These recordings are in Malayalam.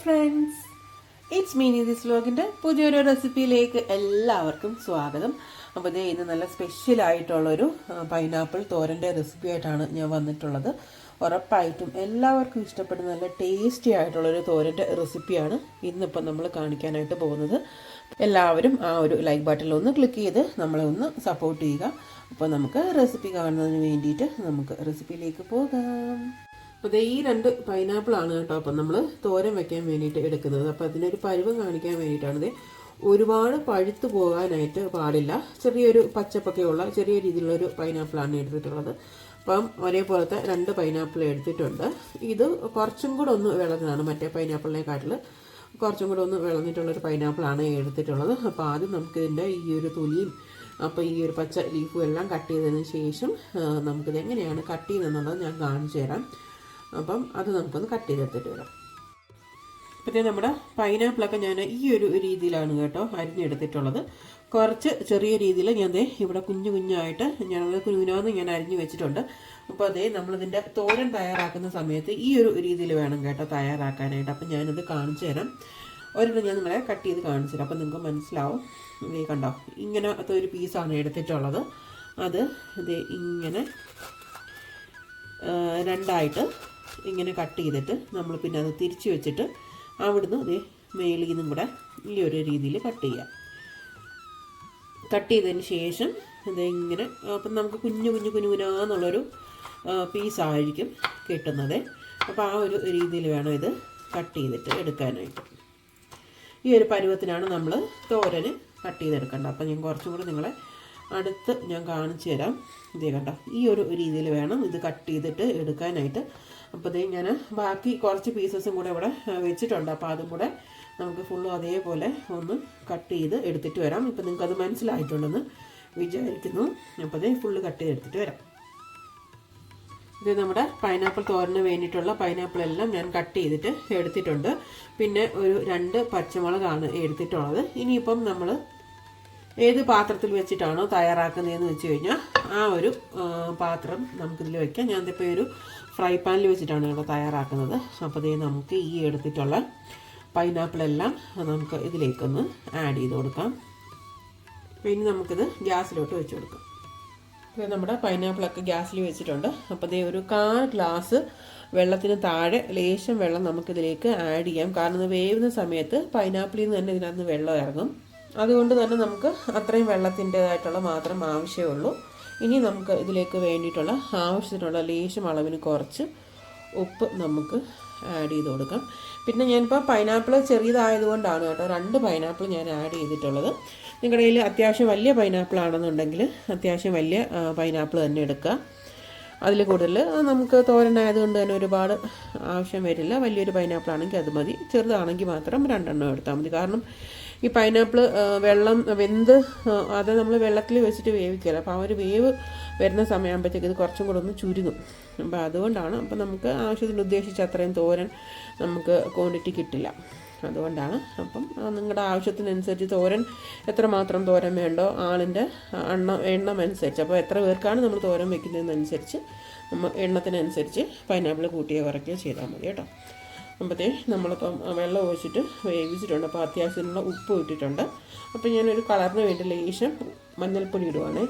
ഫ്രണ്ട്സ് ഇറ്റ്സ് മീനി ദിസ് വ്ലോഗിന്റെ പുതിയൊരു റെസിപ്പിയിലേക്ക് എല്ലാവർക്കും സ്വാഗതം. അപ്പോൾ ഇതേ ഇന്ന് നല്ല സ്പെഷ്യൽ ആയിട്ടുള്ളൊരു പൈനാപ്പിൾ തോരന്റെ റെസിപ്പി ആയിട്ടാണ് ഞാൻ വന്നിട്ടുള്ളത്. ഉറപ്പായിട്ടും എല്ലാവർക്കും ഇഷ്ടപ്പെടുന്ന നല്ല ടേസ്റ്റി ആയിട്ടുള്ളൊരു തോരന്റെ റെസിപ്പിയാണ് ഇന്നിപ്പോൾ നമ്മൾ കാണിക്കാനായിട്ട് പോകുന്നത്. എല്ലാവരും ആ ഒരു ലൈക്ക് ബട്ടണിൽ ഒന്ന് ക്ലിക്ക് ചെയ്ത് നമ്മളെ ഒന്ന് സപ്പോർട്ട് ചെയ്യുക. അപ്പോൾ നമുക്ക് റെസിപ്പി കാണുന്നതിന് വേണ്ടിയിട്ട് നമുക്ക് റെസിപ്പിയിലേക്ക് പോകാം. അപ്പോൾ ഈ രണ്ട് പൈനാപ്പിൾ ആണ് കേട്ടോ അപ്പം നമ്മൾ തോരൻ വെക്കാൻ വേണ്ടിയിട്ട് എടുക്കുന്നത്. അപ്പോൾ അതിനൊരു പരുവം കാണിക്കാൻ വേണ്ടിയിട്ടാണ് ഇത് ഒരുപാട് പഴുത്തു പോകാനായിട്ട് പാടില്ല. ചെറിയൊരു പച്ചപ്പൊക്കെയുള്ള ചെറിയ രീതിയിലുള്ളൊരു പൈനാപ്പിളാണ് എടുത്തിട്ടുള്ളത്. അപ്പം ഒരേപോലത്തെ രണ്ട് പൈനാപ്പിൾ എടുത്തിട്ടുണ്ട്. ഇത് കുറച്ചും കൂടെ ഒന്ന് വിളഞ്ഞതാണ് മറ്റേ പൈനാപ്പിളിനെക്കാട്ടിൽ കുറച്ചും കൂടെ ഒന്ന് വിളഞ്ഞിട്ടുള്ളൊരു പൈനാപ്പിളാണ് എടുത്തിട്ടുള്ളത്. അപ്പോൾ ആദ്യം നമുക്കിതിന്റെ ഈ ഒരു തൊലിയും അപ്പോൾ ഈ ഒരു പച്ച ലീഫും എല്ലാം കട്ട് ചെയ്തതിന് ശേഷം നമുക്കിത് എങ്ങനെയാണ് കട്ട് ചെയ്യുന്നത് ഞാൻ കാണിച്ചു തരാം. അപ്പം അത് നമുക്കൊന്ന് കട്ട് ചെയ്തെടുത്തിട്ട് വരാം. അപ്പോൾ നമ്മുടെ പൈനാപ്പിളൊക്കെ ഞാൻ ഈ ഒരു രീതിയിലാണ് കേട്ടോ അരിഞ്ഞെടുത്തിട്ടുള്ളത്. കുറച്ച് ചെറിയ രീതിയിൽ ഞാൻ ദേ ഇവിടെ കുഞ്ഞു കുഞ്ഞായിട്ട് ഞാൻ കുഞ്ഞുനാന്ന് ഞാൻ അരിഞ്ഞു വെച്ചിട്ടുണ്ട്. അപ്പോൾ അതേ നമ്മളിതിന്റെ തോരൻ തയ്യാറാക്കുന്ന സമയത്ത് ഈ ഒരു രീതിയിൽ വേണം കേട്ടോ തയ്യാറാക്കാനായിട്ട്. അപ്പം ഞാനത് കാണിച്ചു തരാം. ഒരെണ്ണം ഞാൻ നിങ്ങളെ കട്ട് ചെയ്ത് കാണിച്ചു തരാം. അപ്പം നിങ്ങൾക്ക് മനസ്സിലാവും. ഇതേ കണ്ടോ ഇങ്ങനത്തെ ഒരു പീസാണ് എടുത്തിട്ടുള്ളത്. അത് ഇതേ ഇങ്ങനെ രണ്ടായിട്ട് ഇങ്ങനെ കട്ട് ചെയ്തിട്ട് നമ്മൾ പിന്നെ അത് തിരിച്ച് വെച്ചിട്ട് അവിടുന്ന് അതേ മേളിൽ നിന്നും കൂടെ ഈ ഒരു രീതിയിൽ കട്ട് ചെയ്യാം. കട്ട് ചെയ്തതിന് ശേഷം ഇങ്ങനെ അപ്പം നമുക്ക് കുഞ്ഞു കുഞ്ഞു കുഞ്ഞു കുഞ്ഞാന്നുള്ളൊരു പീസായിരിക്കും കിട്ടുന്നത്. അപ്പോൾ ആ ഒരു രീതിയിൽ വേണം ഇത് കട്ട് ചെയ്തിട്ട് എടുക്കാനായിട്ട്. ഈ ഒരു പരുവത്തിനാണ് നമ്മൾ തോരന് കട്ട് ചെയ്തെടുക്കേണ്ടത്. അപ്പം ഞാൻ കുറച്ചും കൂടി നിങ്ങളെ അടുത്ത് ഞാൻ കാണിച്ചു തരാം. ഇതേ കണ്ടോ? ഈ ഒരു രീതിയിൽ വേണം ഇത് കട്ട് ചെയ്തിട്ട് എടുക്കാനായിട്ട്. അപ്പോൾ ഇതേ ഞാൻ ബാക്കി കുറച്ച് പീസസും കൂടെ ഇവിടെ വെച്ചിട്ടുണ്ട്. അപ്പോൾ അതും കൂടെ നമുക്ക് ഫുള്ളും അതേപോലെ ഒന്ന് കട്ട് ചെയ്ത് എടുത്തിട്ട് വരാം. ഇപ്പം നിങ്ങൾക്കത് മനസ്സിലായിട്ടുണ്ടെന്ന് വിചാരിക്കുന്നു. അപ്പോൾ അതേ ഫുള്ള് കട്ട് ചെയ്ത് എടുത്തിട്ട് വരാം. ഇത് നമ്മുടെ പൈനാപ്പിൾ തോരന് വേണ്ടിയിട്ടുള്ള പൈനാപ്പിൾ എല്ലാം ഞാൻ കട്ട് ചെയ്തിട്ട് എടുത്തിട്ടുണ്ട്. പിന്നെ ഒരു രണ്ട് പച്ചമുളകാണ് എടുത്തിട്ടുള്ളത്. ഇനിയിപ്പം നമ്മൾ ഏത് പാത്രത്തിൽ വെച്ചിട്ടാണോ തയ്യാറാക്കുന്നതെന്ന് വെച്ച് കഴിഞ്ഞാൽ ആ ഒരു പാത്രം നമുക്കിതിൽ വെക്കാം. ഞാനിപ്പോൾ ഒരു ഫ്രൈ പാനിൽ വെച്ചിട്ടാണ് ഇവിടെ തയ്യാറാക്കുന്നത്. അപ്പോൾ ഇതേ നമുക്ക് ഈ എടുത്തിട്ടുള്ള പൈനാപ്പിളെല്ലാം നമുക്ക് ഇതിലേക്കൊന്ന് ആഡ് ചെയ്ത് കൊടുക്കാം. പിന്നെ നമുക്കിത് ഗ്യാസിലോട്ട് വെച്ച് കൊടുക്കാം. ഇപ്പോൾ നമ്മുടെ പൈനാപ്പിളൊക്കെ ഗ്യാസിൽ വെച്ചിട്ടുണ്ട്. അപ്പോൾ ഇതേ ഒരു കാൽ ഗ്ലാസ് വെള്ളത്തിന് താഴെ ലേശം വെള്ളം നമുക്കിതിലേക്ക് ആഡ് ചെയ്യാം. കാരണം വേവുന്ന സമയത്ത് പൈനാപ്പിളിൽ നിന്ന് തന്നെ ഇതിനകത്ത് വെള്ളം ഇറങ്ങും. അതുകൊണ്ട് തന്നെ നമുക്ക് അത്രയും വെള്ളത്തിന്റെതായിട്ടുള്ള മാത്രം ആവശ്യമുള്ളൂ. ഇനി നമുക്ക് ഇതിലേക്ക് വേണ്ടിയിട്ടുള്ള ആവശ്യത്തിനുള്ള ലേശം അളവിന് കുറച്ച് ഉപ്പ് നമുക്ക് ആഡ് ചെയ്ത് കൊടുക്കാം. പിന്നെ ഞാനിപ്പോൾ പൈനാപ്പിൾ ചെറിയതായതുകൊണ്ടാണ് കേട്ടോ രണ്ട് പൈനാപ്പിൾ ഞാൻ ആഡ് ചെയ്തിട്ടുള്ളത്. നിങ്ങളുടെ കയ്യിൽ അത്യാവശ്യം വലിയ പൈനാപ്പിൾ ആണെന്നുണ്ടെങ്കിൽ അത്യാവശ്യം വലിയ പൈനാപ്പിൾ തന്നെ എടുക്കുക. അതിൽ കൂടുതൽ നമുക്ക് തോരനായതുകൊണ്ട് തന്നെ ഒരുപാട് ആവശ്യം വരില്ല. വലിയൊരു പൈനാപ്പിൾ ആണെങ്കിൽ അത് മതി. ചെറുതാണെങ്കിൽ മാത്രം രണ്ടെണ്ണം എടുത്താൽ മതി. കാരണം ഈ പൈനാപ്പിൾ വെള്ളം വെന്ത് അത് നമ്മൾ വെള്ളത്തിൽ വെച്ചിട്ട് വേവിക്കില്ല അപ്പോൾ ആ ഒരു വേവ് വരുന്ന സമയമാകുമ്പോഴത്തേക്ക് ഇത് കുറച്ചും കൂടെ ഒന്ന് ചുരുങ്ങും. അപ്പോൾ അതുകൊണ്ടാണ് അപ്പോൾ നമുക്ക് ആവശ്യത്തിന് ഉദ്ദേശിച്ച അത്രയും തോരൻ നമുക്ക് ക്വാണ്ടിറ്റി കിട്ടില്ല. അതുകൊണ്ടാണ് അപ്പം നിങ്ങളുടെ ആവശ്യത്തിനനുസരിച്ച് തോരൻ എത്രമാത്രം തോരൻ വേണ്ടോ ആളിന്റെ എണ്ണ എണ്ണം അനുസരിച്ച്. അപ്പോൾ എത്ര പേർക്കാണ് നമ്മൾ തോരൻ വെക്കുന്നതെന്നനുസരിച്ച് നമ്മൾ എണ്ണത്തിനനുസരിച്ച് പൈനാപ്പിൾ കൂട്ടിയോ കുറയ്ക്കുകയോ ചെയ്താൽ മതി കേട്ടോ. അപ്പോഴത്തേ നമ്മളിപ്പം വെള്ളം ഒഴിച്ചിട്ട് വേവിച്ചിട്ടുണ്ട്. അപ്പോൾ അത്യാവശ്യത്തിനുള്ള ഉപ്പ് ഇട്ടിട്ടുണ്ട്. അപ്പോൾ ഞാനൊരു കളറിന് വേണ്ടി ലേശം മഞ്ഞൾപ്പൊടി ഇടുവാണേ.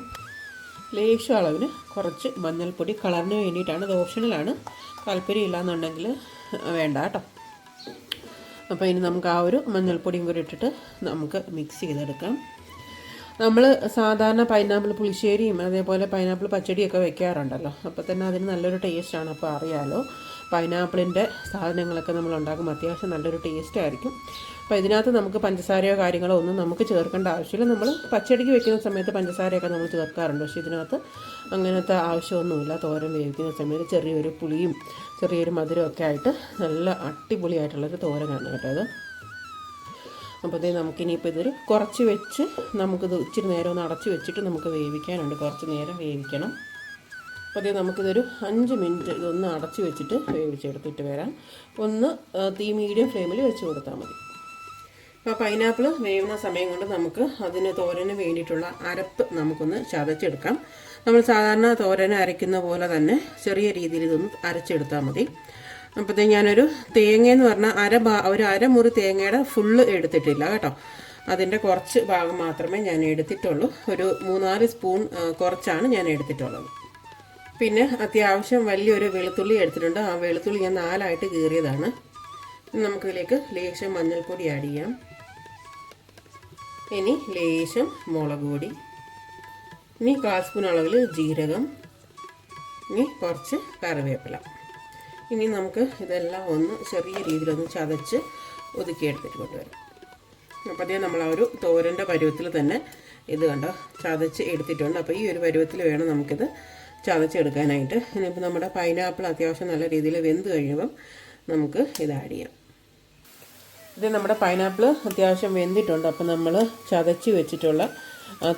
ലേശം അളവിന് കുറച്ച് മഞ്ഞൾപ്പൊടി കളറിന് വേണ്ടിയിട്ടാണ്. അത് ഓപ്ഷണലാണ് താല്പര്യം ഇല്ലയെന്നുണ്ടെങ്കിൽ വേണ്ട കേട്ടോ. അപ്പോൾ ഇനി നമുക്ക് ആ ഒരു മഞ്ഞൾപ്പൊടിയും കൂടി ഇട്ടിട്ട് നമുക്ക് മിക്സ് ചെയ്തെടുക്കാം. നമ്മൾ സാധാരണ പൈനാപ്പിൾ പുളിശ്ശേരിയും അതേപോലെ പൈനാപ്പിൾ പച്ചടിയൊക്കെ വെക്കാറുണ്ടല്ലോ. അപ്പോൾ തന്നെ അതിന് നല്ലൊരു ടേസ്റ്റാണ് അപ്പോൾ അറിയാലോ. പൈനാപ്പിളിന്റെ സാധനങ്ങളൊക്കെ നമ്മൾ ഉണ്ടാക്കുമ്പോൾ അത്യാവശ്യം നല്ലൊരു ടേസ്റ്റ് ആയിരിക്കും. അപ്പോൾ ഇതിനകത്ത് നമുക്ക് പഞ്ചസാരയോ കാര്യങ്ങളോ ഒന്നും നമുക്ക് ചേർക്കേണ്ട ആവശ്യമില്ല. നമ്മൾ പച്ചടിക്ക് വെക്കുന്ന സമയത്ത് പഞ്ചസാരയൊക്കെ നമ്മൾ ചേർക്കാറുണ്ട്. പക്ഷേ ഇതിനകത്ത് അങ്ങനത്തെ ആവശ്യമൊന്നുമില്ല. തോരൻ വേവിക്കുന്ന സമയത്ത് ചെറിയൊരു പുളിയും ചെറിയൊരു മധുരമൊക്കെ ആയിട്ട് നല്ല അടിപൊളിയായിട്ടുള്ളൊരു തോരനാണ് കേട്ടോ അത് അപ്പോൾ ഇതേ നമുക്കിനിയിപ്പോൾ ഇതൊരു കുറച്ച് വെച്ച് നമുക്കിത് ഇച്ചിരി നേരം ഒന്ന് അടച്ച് വെച്ചിട്ട് നമുക്ക് വേവിക്കാനുണ്ട്. കുറച്ച് നേരം വേവിക്കണം. അപ്പോൾ അതേ നമുക്കിതൊരു അഞ്ച് മിനിറ്റ് ഇതൊന്ന് അടച്ച് വെച്ചിട്ട് വേവിച്ചെടുത്തിട്ട് വരാം. ഒന്ന് തീ മീഡിയം ഫ്ലെയിമിൽ വെച്ച് കൊടുത്താൽ മതി. അപ്പോൾ പൈനാപ്പിൾ വേവുന്ന സമയം കൊണ്ട് നമുക്ക് അതിന് തോരന് വേണ്ടിയിട്ടുള്ള അരപ്പ് നമുക്കൊന്ന് ചതച്ചെടുക്കാം. നമ്മൾ സാധാരണ തോരന് അരയ്ക്കുന്ന പോലെ തന്നെ ചെറിയ രീതിയിൽ ഇതൊന്ന് അരച്ചെടുത്താൽ മതി. അപ്പോഴത്തേക്ക് ഞാനൊരു തേങ്ങയെന്ന് പറഞ്ഞാൽ അര ഭാ ഒരു അരമുറി തേങ്ങയുടെ ഫുള്ള് എടുത്തിട്ടില്ല കേട്ടോ. അതിന്റെ കുറച്ച് ഭാഗം മാത്രമേ ഞാൻ എടുത്തിട്ടുള്ളൂ. ഒരു മൂന്നാൽ സ്പൂൺ കുറച്ചാണ് ഞാൻ എടുത്തിട്ടുള്ളത്. പിന്നെ അത്യാവശ്യം വലിയൊരു വെളുത്തുള്ളി എടുത്തിട്ടുണ്ട്. ആ വെളുത്തുള്ളി ഞാൻ നാലായിട്ട് കീറിയതാണ്. നമുക്കിതിലേക്ക് ലേശം മഞ്ഞൾപ്പൊടി ആഡ് ചെയ്യാം. ഇനി ലേശം മുളക് പൊടി. ഇനി കാൽ സ്പൂൺ അളവിൽ ജീരകം. ഇനി കുറച്ച് കറിവേപ്പില. ഇനി നമുക്ക് ഇതെല്ലാം ഒന്ന് ചെറിയ രീതിയിലൊന്ന് ചതച്ച് ഒതുക്കിയെടുത്തിട്ട് കൊണ്ടുവരാം. അപ്പോൾ അതേ നമ്മൾ ആ ഒരു തോരന്റെ പരുവത്തിൽ തന്നെ ഇത് കണ്ടോ ചതച്ച് എടുത്തിട്ടുണ്ട്. അപ്പോൾ ഈ ഒരു പരുവത്തിൽ വേണം നമുക്കിത് ചതച്ചെടുക്കാനായിട്ട്. ഇനിയിപ്പോൾ നമ്മുടെ പൈനാപ്പിൾ അത്യാവശ്യം നല്ല രീതിയിൽ വെന്ത് കഴിയുമ്പം നമുക്ക് ഇത് ആഡ് ചെയ്യാം. ഇത് നമ്മുടെ പൈനാപ്പിൾ അത്യാവശ്യം വെന്തിട്ടുണ്ട്. അപ്പോൾ നമ്മൾ ചതച്ച് വെച്ചിട്ടുള്ള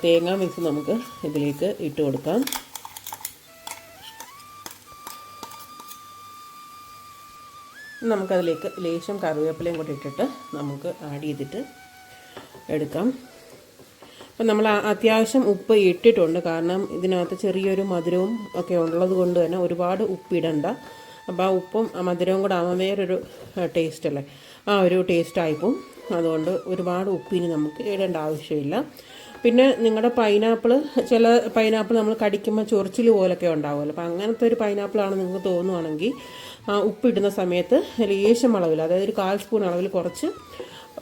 തേങ്ങ മിക്സ് നമുക്ക് ഇതിലേക്ക് ഇട്ട് കൊടുക്കാം. നമുക്കതിലേക്ക് ലേശം കറിവേപ്പിലയും കൂടി ഇട്ടിട്ട് നമുക്ക് ആഡ് ചെയ്തിട്ട് എടുക്കാം. അപ്പം നമ്മൾ അത്യാവശ്യം ഉപ്പ് ഇട്ടിട്ടുണ്ട്. കാരണം ഇതിനകത്ത് ചെറിയൊരു മധുരവും ഒക്കെ ഉള്ളത് കൊണ്ട് തന്നെ ഒരുപാട് ഉപ്പിടണ്ട. അപ്പോൾ ആ ഉപ്പും ആ മധുരവും കൂടെ ആകുമ്പോൾ വേറൊരു ടേസ്റ്റ് അല്ലേ? ആ ഒരു ടേസ്റ്റ് ആയിപ്പോവും അതുകൊണ്ട് ഒരുപാട് ഉപ്പിന് നമുക്ക് ഇടേണ്ട ആവശ്യമില്ല. പിന്നെ നിങ്ങളുടെ പൈനാപ്പിൾ ചില പൈനാപ്പിൾ നമ്മൾ കടിക്കുമ്പോൾ ചൊറിച്ചിൽ പോലൊക്കെ ഉണ്ടാവുമല്ലോ. അപ്പോൾ അങ്ങനത്തെ ഒരു പൈനാപ്പിളാണ് നിങ്ങൾക്ക് തോന്നുവാണെങ്കിൽ ഉപ്പിടുന്ന സമയത്ത് ലേശം അളവിൽ അതായത് ഒരു കാൽ സ്പൂൺ അളവിൽ കുറച്ച്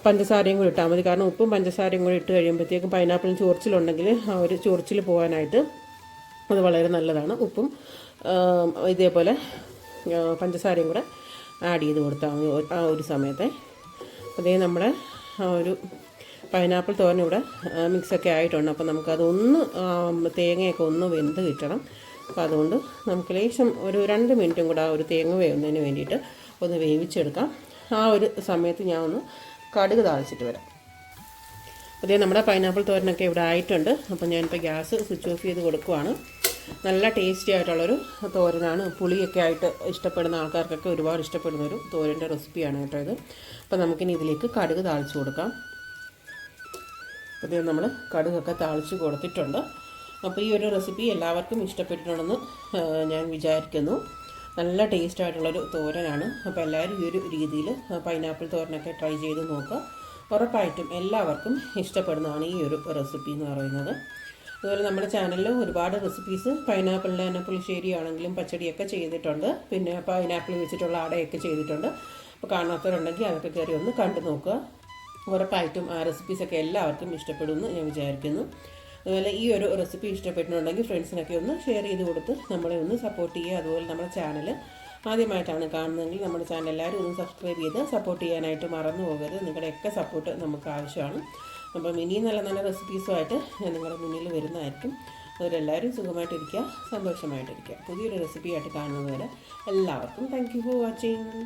പഞ്ചസാരയും കൂടി ഇട്ടാൽ മതി. കാരണം ഉപ്പും പഞ്ചസാരയും കൂടി ഇട്ട് കഴിയുമ്പോഴത്തേക്കും പൈനാപ്പിളിന് ചൊറിച്ചിലുണ്ടെങ്കിൽ ആ ഒരു ചൊറിച്ചിൽ പോകാനായിട്ട് അത് വളരെ നല്ലതാണ്. ഉപ്പും ഇതേപോലെ പഞ്ചസാരയും കൂടെ ആഡ് ചെയ്ത് കൊടുത്താൽ മതി ആ ഒരു സമയത്തെ. അതേ നമ്മുടെ ആ ഒരു പൈനാപ്പിൾ തോരൻ ഇവിടെ മിക്സൊക്കെ ആയിട്ടുണ്ട്. അപ്പോൾ നമുക്കതൊന്ന് തേങ്ങയൊക്കെ ഒന്ന് വെന്ത് കിട്ടണം. അപ്പോൾ അതുകൊണ്ട് നമുക്ക് ലേശം ഒരു രണ്ട് മിനിറ്റും കൂടെ ആ ഒരു തേങ്ങ വേവുന്നതിന് വേണ്ടിയിട്ട് ഒന്ന് വേവിച്ചെടുക്കാം. ആ ഒരു സമയത്ത് ഞാൻ ഒന്ന് കടുക് താളിച്ചിട്ട് വരാം. അതേ നമ്മുടെ പൈനാപ്പിൾ തോരനൊക്കെ ഇവിടെ ആയിട്ടുണ്ട്. അപ്പോൾ ഞാനിപ്പോൾ ഗ്യാസ് സ്വിച്ച് ഓഫ് ചെയ്ത് കൊടുക്കുവാണ്. നല്ല ടേസ്റ്റി ആയിട്ടുള്ളൊരു തോരനാണ്. പുളിയൊക്കെ ആയിട്ട് ഇഷ്ടപ്പെടുന്ന ആൾക്കാർക്കൊക്കെ ഒരുപാട് ഇഷ്ടപ്പെടുന്ന ഒരു തോരന്റെ റെസിപ്പിയാണ് കേട്ടോ ഇത്. അപ്പോൾ നമുക്കിനി ഇതിലേക്ക് കടുക് താളിച്ച് കൊടുക്കാം. അപ്പോൾ നമ്മൾ കടുകൊക്കെ താളിച്ച് കൊടുത്തിട്ടുണ്ട്. അപ്പോൾ ഈ ഒരു റെസിപ്പി എല്ലാവർക്കും ഇഷ്ടപ്പെട്ടിട്ടുണ്ടെന്ന് ഞാൻ വിചാരിക്കുന്നു. നല്ല ടേസ്റ്റ് ആയിട്ടുള്ളൊരു തോരനാണ്. അപ്പോൾ എല്ലാവരും ഈ ഒരു രീതിയിൽ പൈനാപ്പിൾ തോരനൊക്കെ ട്രൈ ചെയ്ത് നോക്കുക. ഉറപ്പായിട്ടും എല്ലാവർക്കും ഇഷ്ടപ്പെടുന്നതാണ് ഈ ഒരു റെസിപ്പി എന്ന് പറയുന്നത്. അതുപോലെ നമ്മുടെ ചാനലിൽ ഒരുപാട് റെസിപ്പീസ് പൈനാപ്പിളിന്റെ തന്നെ പുളിശ്ശേരി ആണെങ്കിലും പച്ചടിയൊക്കെ ചെയ്തിട്ടുണ്ട്. പിന്നെ പൈനാപ്പിൾ വെച്ചിട്ടുള്ള അടയൊക്കെ ചെയ്തിട്ടുണ്ട്. അപ്പോൾ കാണാത്തവരുണ്ടെങ്കിൽ അതൊക്കെ കയറി ഒന്ന് കണ്ടു നോക്കുക. ഉറപ്പായിട്ടും ആ റെസിപ്പീസൊക്കെ എല്ലാവർക്കും ഇഷ്ടപ്പെടുമെന്ന് ഞാൻ വിചാരിക്കുന്നു. അതുപോലെ ഈ ഒരു റെസിപ്പി ഇഷ്ടപ്പെട്ടിട്ടുണ്ടെങ്കിൽ ഫ്രണ്ട്സിനൊക്കെ ഒന്ന് ഷെയർ ചെയ്ത് കൊടുത്ത് നമ്മളെ ഒന്ന് സപ്പോർട്ട് ചെയ്യുക. അതുപോലെ നമ്മുടെ ചാനൽ ആദ്യമായിട്ടാണ് കാണുന്നതെങ്കിൽ നമ്മുടെ ചാനൽ എല്ലാവരും ഒന്ന് സബ്സ്ക്രൈബ് ചെയ്ത് സപ്പോർട്ട് ചെയ്യാനായിട്ട് മറന്നു പോകരുത്. നിങ്ങളുടെയൊക്കെ സപ്പോർട്ട് നമുക്ക് ആവശ്യമാണ്. അപ്പം ഇനിയും നല്ല നല്ല റെസിപ്പീസുമായിട്ട് നിങ്ങളുടെ മുന്നിൽ വരുന്നതായിരിക്കും. അതുപോലെ എല്ലാവരും സുഖമായിട്ടിരിക്കുക സന്തോഷമായിട്ടിരിക്കുക. പുതിയൊരു റെസിപ്പിയായിട്ട് കാണുന്നതുവരെ എല്ലാവർക്കും താങ്ക് യു ഫോർ വാച്ചിങ്